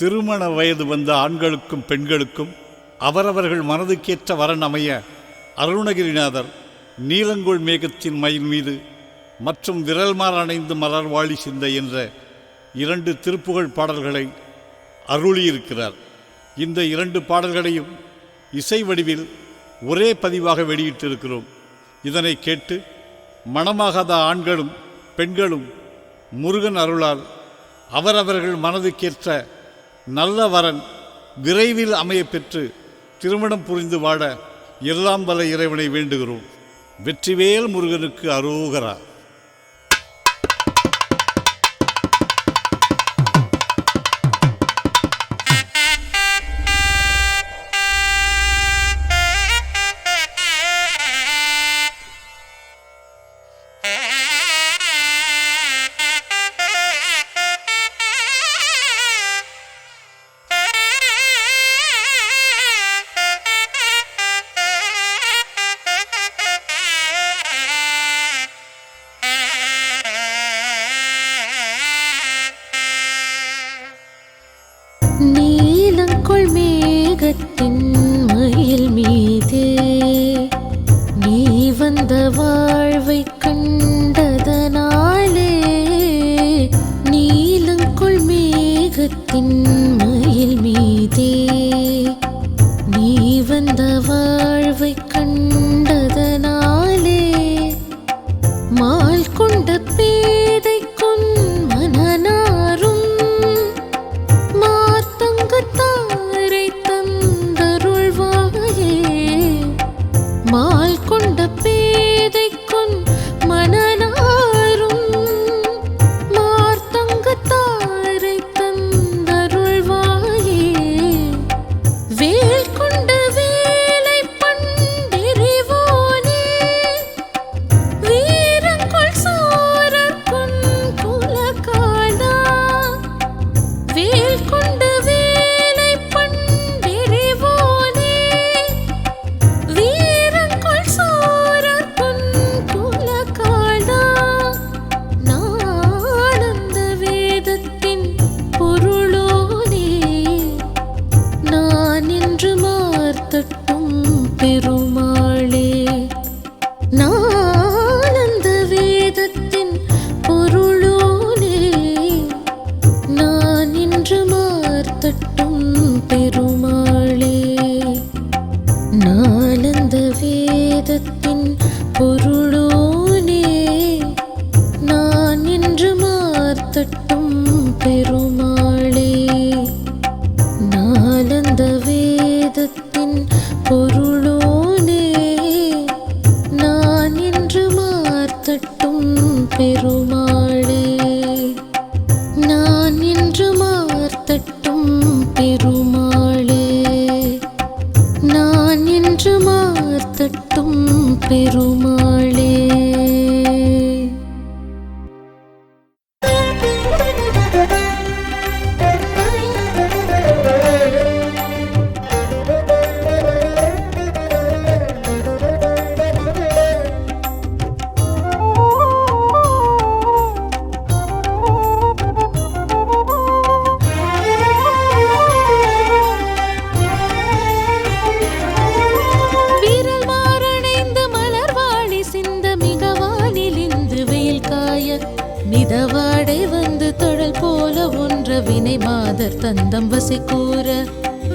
திருமண வயது வந்த ஆண்களுக்கும் பெண்களுக்கும் அவரவர்கள் மனதுக்கேற்ற வரன் அமைய அருணகிரிநாதர் நீலங்கோள் மேகத்தின் மயில் மீது மற்றும் விரல்மார் அணைந்து மலர் வாழி சிந்த என்ற இரண்டு திருப்புகழ் பாடல்களை அருளியிருக்கிறார். இந்த இரண்டு பாடல்களையும் இசை வடிவில் ஒரே பதிவாக வெளியிட்டிருக்கிறோம். இதனை கேட்டு மணமாகாத ஆண்களும் பெண்களும் முருகன் அருளால் அவரவர்கள் மனதுக்கேற்ற நல்ல வரன் விரைவில் அமைய பெற்று திருமணம் புரிந்து வாட எல்லாம் வல இறைவனை வேண்டுகிறோம். வெற்றிவேல் முருகனுக்கு அரோகரா. வாழ்வை கண்டதனாலே நீலங்கொள் மேகத்தின் பெருமாளே நான் இன்று மார்த்தட்டும் பெருமாளே. நான் இன்று மார்த்தட்டும் பெருமாளே வினை மாதர் தந்தம் வசி கூற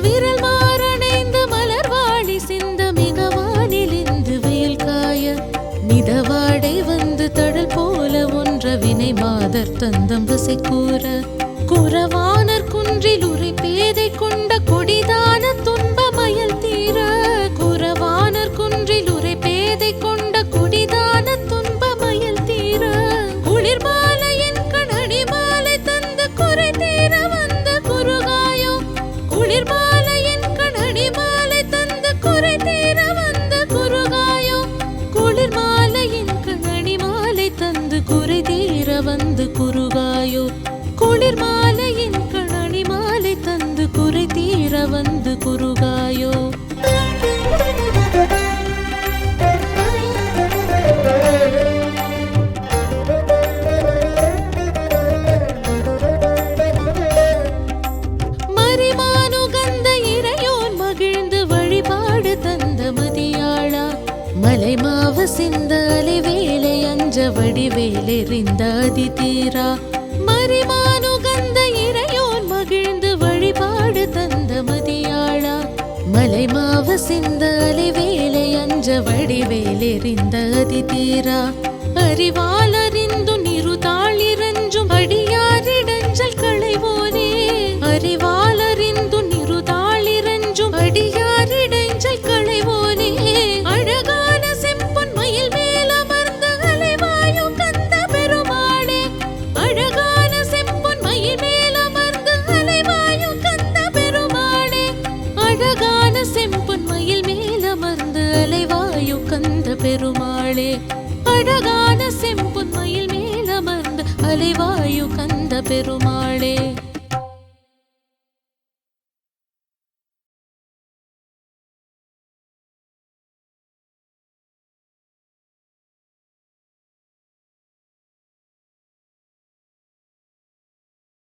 விரல் மாறணைந்து மலர்வாழி சிந்த மிகவானிலிந்து வெயில் காய. மிதவாடை வந்து தழல் போல ஒன்ற வினை மாதர் தந்தம் வசி கூற குறவானர் குன்றில் உரை பேதை தீர வந்து குறுகாயூர் குளிர் மாலையின் கணனி மாலை தந்து குறை தீர வந்து குறுகாயோ மலைமாவ சிந்த அலைவே வடிவேலெறிந்த அதி தீரா. மறிமானுகந்த இறையோன் மகிழ்ந்து வழிபாடு தந்த மதியாளா. மலைமாவ சிந்த அலைவேலை அஞ்ச வடிவேலெறிந்த அதி தீரா. அறிவாளர் பெருமாளே அழகான செம்பொன் மயில் மேலமர்ந்து அலைவாயு கந்த பெருமாளே.